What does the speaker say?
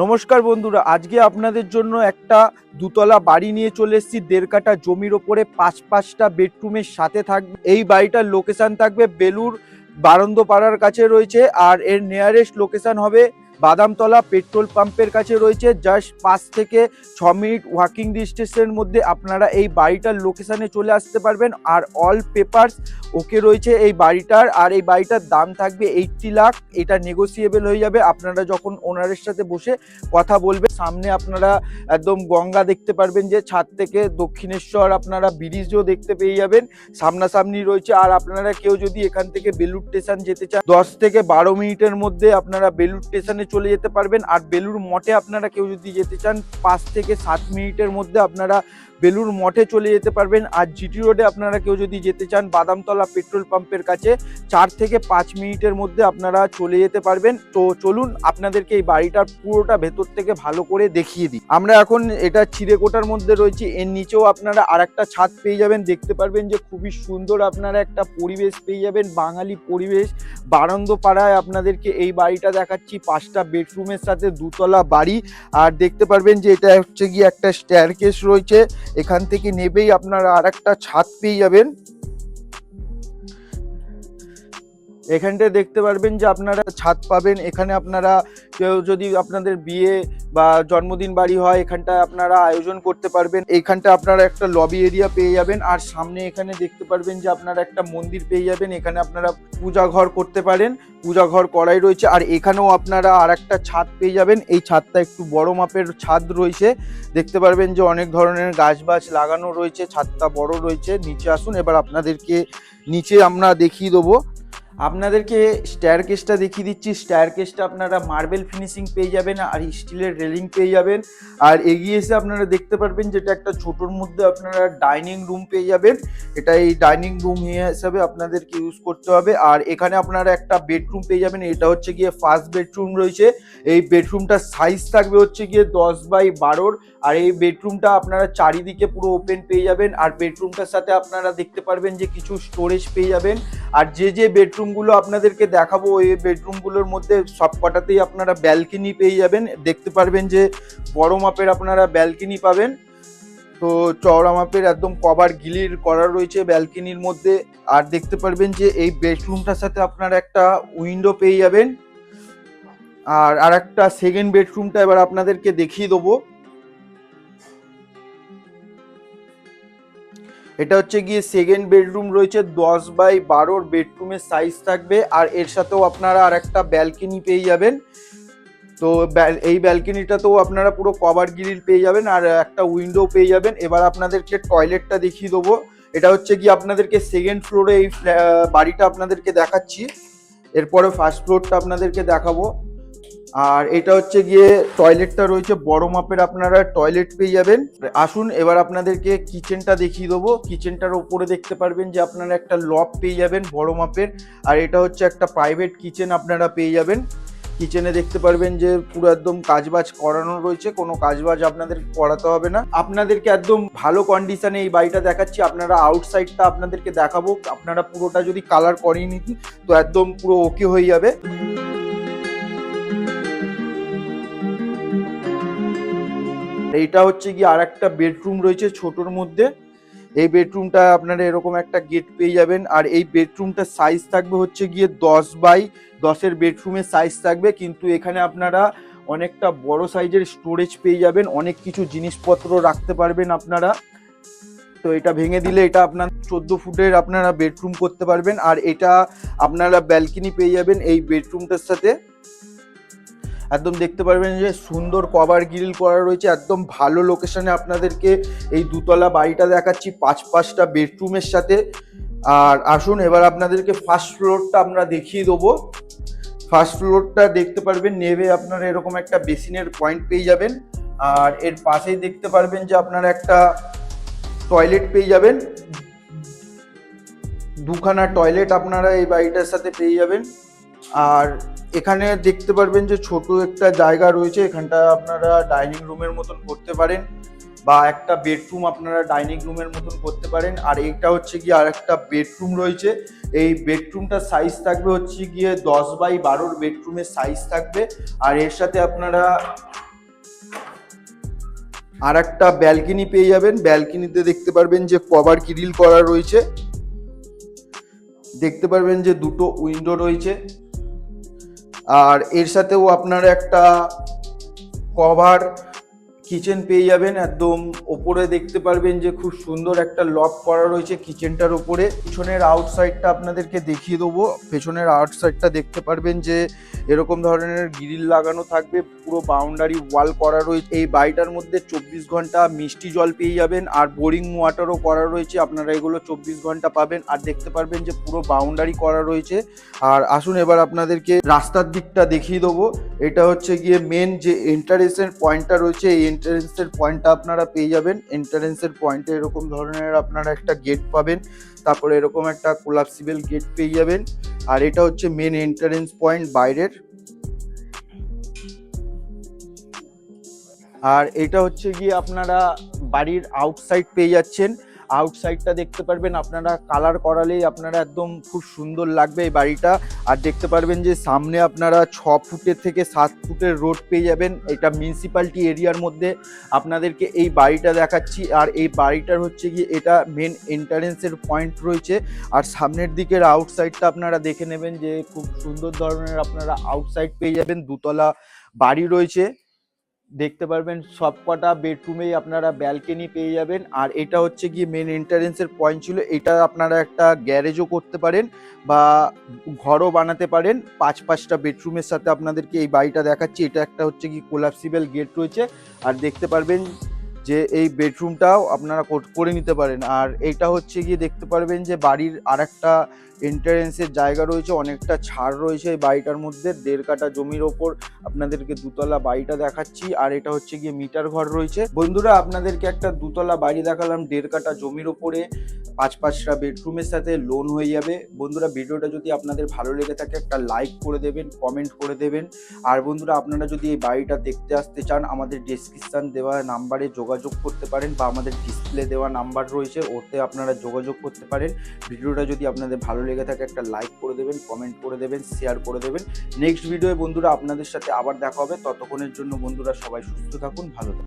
নমস্কার বন্ধুরা, আজকে আপনাদের জন্য একটা দুতলা বাড়ি নিয়ে চলে এসেছি। দেড় কাটা জমির ওপরে পাঁচ পাঁচটা বেডরুমের সাথে থাকবে। এই বাড়িটার লোকেশন থাকবে বেলুর বারন্দ পাড়ার কাছে রয়েছে আর এর নিয়ারেস্ট লোকেশন হবে বাদামতলা পেট্রোল পাম্পের কাছে রয়েছে। জাস্ট পাঁচ থেকে ছ মিনিট ওয়াকিং ডিস্টেন্সের মধ্যে আপনারা এই বাড়িটার লোকেশানে চলে আসতে পারবেন। আর অল পেপারস ওকে রয়েছে এই বাড়িটার। আর এই বাড়িটার দাম থাকবে এইটটি লাখ এটা নেগোসিয়েবল হয়ে যাবে। আপনারা যখন ওনারের সাথে বসে কথা বলবে সামনে আপনারা একদম গঙ্গা দেখতে পারবেন যে ছাদ থেকে দক্ষিণেশ্বর আপনারা ব্রিজও দেখতে পেয়ে যাবেন। সামনাসামনি রয়েছে। আর আপনারা কেউ যদি এখান থেকে বেলুর স্টেশন যেতে চান, দশ থেকে বারো মিনিটের মধ্যে আপনারা বেলুর স্টেশনে চলে যেতে পারবেন। আর বেলুর মঠে আপনারা কেউ যদি যেতে চান, পাঁচ থেকে সাত মিনিটের মধ্যে আপনারা বেলুর মঠে চলে যেতে পারবেন। আর জিটি রোডে আপনারা কেউ যদি যেতে চান, বাদামতলা পেট্রোল পাম্পের কাছে চার থেকে পাঁচ মিনিটের মধ্যে আপনারা চলে যেতে পারবেন। তো চলুন, আপনাদেরকে এই বাড়িটার পুরোটা ভেতর থেকে ভালো করে দেখিয়ে দিই। আমরা এখন এটা চিড়েকোটার মধ্যে রয়েছি। এর নিচেও আপনারা আর একটা ছাদ পেয়ে যাবেন। দেখতে পারবেন যে খুবই সুন্দর আপনারা একটা পরিবেশ পেয়ে যাবেন। বাঙালি পরিবেশ। বারান্দ পাড়ায় আপনাদেরকে এই বাড়িটা দেখাচ্ছি। পাঁচটা বেডরুমের সাথে দুতলা বাড়ি। আর দেখতে পারবেন যে এটা হচ্ছে গিয়ে একটা স্ট্যারকেস রয়েছে। এখান থেকে নেবেই আপনারা আর একটা ছাদ পেয়ে যাবেন। এখানটায় দেখতে পারবেন যে আপনারা ছাদ পাবেন। এখানে আপনারা কেউ যদি আপনাদের বিয়ে বা জন্মদিন বাড়ি হয়, এখানটায় আপনারা আয়োজন করতে পারবেন। এইখানটা আপনারা একটা লবি এরিয়া পেয়ে যাবেন। আর সামনে এখানে দেখতে পারবেন যে আপনারা একটা মন্দির পেয়ে যাবেন। এখানে আপনারা পূজা ঘর করতে পারেন। পূজা ঘর করাই রয়েছে। আর এখানেও আপনারা আর একটা ছাদ পেয়ে যাবেন। এই ছাদটা একটু বড় মাপের ছাদ রয়েছে। দেখতে পারবেন যে অনেক ধরনের গাছ বাছ লাগানো রয়েছে। ছাদটা বড় রয়েছে। নিচে আসুন। এবার আপনাদেরকে নিচে আমরা দেখিয়ে দেবো। আপনাদেরকে স্ট্যার কেসটা দেখিয়ে দিচ্ছি। স্ট্যার কেসটা আপনারা মার্বেল ফিনিশিং পেয়ে যাবেন আর স্টিলের রেলিং পেয়ে যাবেন। আর এগিয়ে এসে আপনারা দেখতে পারবেন যেটা একটা ছোটোর মধ্যে আপনারা ডাইনিং রুম পেয়ে যাবেন। এটা এই ডাইনিং রুম হিসাবে আপনাদেরকে ইউজ করতে হবে। আর এখানে আপনারা একটা বেডরুম পেয়ে যাবেন। এটা হচ্ছে গিয়ে ফার্স্ট বেডরুম রয়েছে। এই বেডরুমটার সাইজ থাকবে হচ্ছে গিয়ে দশ বাই বারোর। আর এই বেডরুমটা আপনারা চারিদিকে পুরো ওপেন পেয়ে যাবেন। আর বেডরুমটার সাথে আপনারা দেখতে পারবেন যে কিছু স্টোরেজ পেয়ে যাবেন। আর যে যে বেডরুমগুলো আপনাদেরকে দেখাবো ওই বেডরুমগুলোর মধ্যে সবকটাতেই আপনারা ব্যালকনি পেয়ে যাবেন। দেখতে পারবেন যে বড় মাপের আপনারা ব্যালকনি পাবেন। তো চওড়া মাপের একদম কভার গিলির করা রয়েছে ব্যালকনির মধ্যে। আর দেখতে পারবেন যে এই বেডরুমটার সাথে আপনারা একটা উইন্ডো পেয়ে যাবেন। আর আর একটা সেকেন্ড বেডরুমটা এবার আপনাদেরকে দেখিয়ে দেবো। এটা হচ্ছে গিয়ে সেকেন্ড বেডরুম রয়েছে, দশ বাই বারোর বেডরুমের সাইজ থাকবে, আর এর সাথেও আপনারা আর একটা ব্যালকনি পেয়ে যাবেন। তো এই ব্যালকনিটাতেও আপনারা পুরো কভার গ্রিল পেয়ে যাবেন, আর একটা উইন্ডো পেয়ে যাবেন। এবার আপনাদেরকে টয়লেটটা দেখিয়ে দেবো। এটা হচ্ছে কি আপনাদেরকে সেকেন্ড ফ্লোরে এই বাড়িটা আপনাদেরকে দেখাচ্ছি। এরপরে ফার্স্ট ফ্লোরটা আপনাদেরকে দেখাবো। আর এটা হচ্ছে গিয়ে টয়লেটটা রয়েছে, বড় মাপের আপনারা টয়লেট পেয়ে যাবেন। আসুন, এবার আপনাদেরকে কিচেনটা দেখিয়ে দেবো। কিচেনটার ওপরে দেখতে পারবেন যে আপনারা একটা লব পেয়ে যাবেন বড় মাপের। আর এটা হচ্ছে একটা প্রাইভেট কিচেন আপনারা পেয়ে যাবেন। কিচেনে দেখতে পারবেন যে পুরো একদম কাজবাজ করানো রয়েছে, কোনো কাজবাজ আপনাদের করাতে হবে না। আপনাদেরকে একদম ভালো কন্ডিশনে এই বাড়িটা দেখাচ্ছি, আপনারা আউটসাইডটা আপনাদেরকে দেখাবো। আপনারা পুরোটা যদি কালার করিয়ে নিন, তো একদম পুরো ওকে হয়ে যাবে। এইটা হচ্ছে কি আর একটা বেডরুম রয়েছে ছোটোর মধ্যে। এই বেডরুমটা আপনারা এরকম একটা গেট পেয়ে যাবেন। আর এই বেডরুমটার সাইজ থাকবে হচ্ছে গিয়ে দশ বাই দশের বেডরুমের সাইজ থাকবে। কিন্তু এখানে আপনারা অনেকটা বড় সাইজের স্টোরেজ পেয়ে যাবেন। অনেক কিছু জিনিসপত্র রাখতে পারবেন আপনারা। তো এটা ভেঙে দিলে এটা আপনার চোদ্দ ফুটের আপনারা বেডরুম করতে পারবেন। আর এটা আপনারা ব্যালকনি পেয়ে যাবেন এই বেডরুমটার সাথে। একদম দেখতে পারবেন যে সুন্দর কভার গ্রিল করা রয়েছে, একদম ভালো লোকেশনে আপনাদেরকে এই দুতলা বাড়িটা দেখাচ্ছি পাঁচ পাঁচটা বেডরুমের সাথে। আর আসুন, এবার আপনাদেরকে ফার্স্ট ফ্লোরটা আমরা দেখিয়ে দেবো। ফার্স্ট ফ্লোরটা দেখতে পারবেন, নেবে আপনারা এরকম একটা বেসিনের পয়েন্ট পেয়ে যাবেন। আর এর পাশেই দেখতে পারবেন যে আপনারা একটা টয়লেট পেয়ে যাবেন। দুখানা টয়লেট আপনারা এই বাড়িটার সাথে পেয়ে যাবেন। আর এখানে দেখতে পারবেন যে ছোট একটা জায়গা রয়েছে, এখানটা আপনারা ডাইনিং রুমের মতন করতে পারেন বা একটা বেডরুম আপনারা ডাইনিং রুমের মতন করতে পারেন। আর এটা হচ্ছে গিয়ে আর একটা বেডরুম রয়েছে। এই বেডরুমটার সাইজ থাকবে হচ্ছে গিয়ে দশ বাই বারোর বেডরুমের সাইজ থাকবে। আর এর সাথে আপনারা আর একটা ব্যালকনি পেয়ে যাবেন। ব্যালকনিতে দেখতে পারবেন যে কভার গ্রিল করা রয়েছে। দেখতে পারবেন যে দুটো উইন্ডো রয়েছে। আর এর সাথেও আপনার একটা কভার কিচেন পেয়ে যাবেন একদম ওপরে দেখতে পারবেন যে খুব সুন্দর একটা লক করা রয়েছে কিচেনটার ওপরে পিছনের আউটসাইডটা আপনাদেরকে দেখিয়ে দেবো। পেছনের আউটসাইডটা দেখতে পারবেন যে এরকম ধরনের গ্রিল লাগানো থাকবে, পুরো বাউন্ডারি ওয়াল করা রয়েছে। এই বাড়িটার মধ্যে চব্বিশ ঘণ্টা মিষ্টি জল পেয়ে যাবেন আর বোরিং ওয়াটারও করা রয়েছে। আপনারা এগুলো চব্বিশ ঘণ্টা পাবেন আর দেখতে পারবেন যে পুরো বাউন্ডারি করা রয়েছে। আর আসুন এবার আপনাদেরকে রাস্তার দিকটা দেখিয়ে দেবো। এটা হচ্ছে গিয়ে মেন যে এন্টারেন্সের পয়েন্টটা রয়েছে, এই এন্টারেন্সের পয়েন্টটা আপনারা পেয়ে যাবেন। এন্টারেন্সের পয়েন্টে এরকম ধরনের আপনারা একটা গেট পাবেন। তারপরে এরকম একটা কোলাপসিবল গেট পেয়ে যাবেন। আর এটা হচ্ছে মেন এন্টারেন্স পয়েন্ট বাইরের। আর এটা হচ্ছে গিয়ে আপনারা বাড়ির আউটসাইড পেয়ে যাচ্ছেন। আউটসাইডটা দেখতে পারবেন। আপনারা কালার করালেই আপনারা একদম খুব সুন্দর লাগবে এই বাড়িটা। আর দেখতে পারবেন যে সামনে আপনারা ছ ফুটের থেকে সাত ফুটের রোড পেয়ে যাবেন। এটা মিউনিসিপ্যালিটি এরিয়ার মধ্যে আপনাদেরকে এই বাড়িটা দেখাচ্ছি। আর এই বাড়িটার হচ্ছে গিয়ে এটা মেন এন্টারেন্সের পয়েন্ট রয়েছে। আর সামনের দিকের আউটসাইডটা আপনারা দেখে নেবেন যে খুব সুন্দর ধরনের আপনারা আউটসাইড পেয়ে যাবেন। দুতলা বাড়ি রয়েছে। দেখতে পারবেন সব কটা বেডরুমেই আপনারা ব্যালকনি পেয়ে যাবেন। আর এটা হচ্ছে গিয়ে মেন এন্টারেন্সের পয়েন্ট ছিল। এটা আপনারা একটা গ্যারেজও করতে পারেন বা ঘরও বানাতে পারেন। পাঁচ পাঁচটা বেডরুমের সাথে আপনাদেরকে এই বাড়িটা দেখাচ্ছি। এটা একটা হচ্ছে কি কোলাপসিবল গেট রয়েছে। আর দেখতে পারবেন যে এই বেডরুমটাও আপনারা কর- নিতে পারেন। আর এটা হচ্ছে গিয়ে দেখতে পারবেন যে বাড়ির আর একটা এন্ট্রেন্সের জায়গা রয়েছে, অনেকটা ছাড় রয়েছে এই বাড়িটার মধ্যে। দেড় কাটা জমির ওপর আপনাদেরকে দুতলা বাড়িটা দেখাচ্ছি, আর এটা হচ্ছে গিয়ে মিটার ঘর রয়েছে। বন্ধুরা, আপনাদেরকে একটা দুতলা বাড়ি দেখালাম, দেড় কাটা জমির ওপরে। পাঁচ পাঁচটা বেডরুমের সাথে লোন হয়ে যাবে। বন্ধুরা ভিডিওটা যদি আপনাদের ভালো লেগে থাকে, একটা লাইক করে দেবেন কমেন্ট করে দেবেন। আর বন্ধুরা, আপনারা যদি এই বাড়িটা দেখতে আসতে চান, আমাদের ডেসক্রিপশন দেওয়া নাম্বারে যোগাযোগ করতে পারেন বা আমাদের ডিসপ্লে দেওয়া নাম্বার রয়েছে, ওতে আপনারা যোগাযোগ করতে পারেন। ভিডিওটা যদি আপনাদের ভালো লেগে থাকে, একটা লাইক করে দেবেন কমেন্ট করে দেবেন শেয়ার করে দেবেন। নেক্সট ভিডিওয়ে বন্ধুরা, আপনাদের সাথে আবার দেখা হবে। ততক্ষণের জন্য বন্ধুরা, সবাই সুস্থ থাকুন, ভালো থাকুন।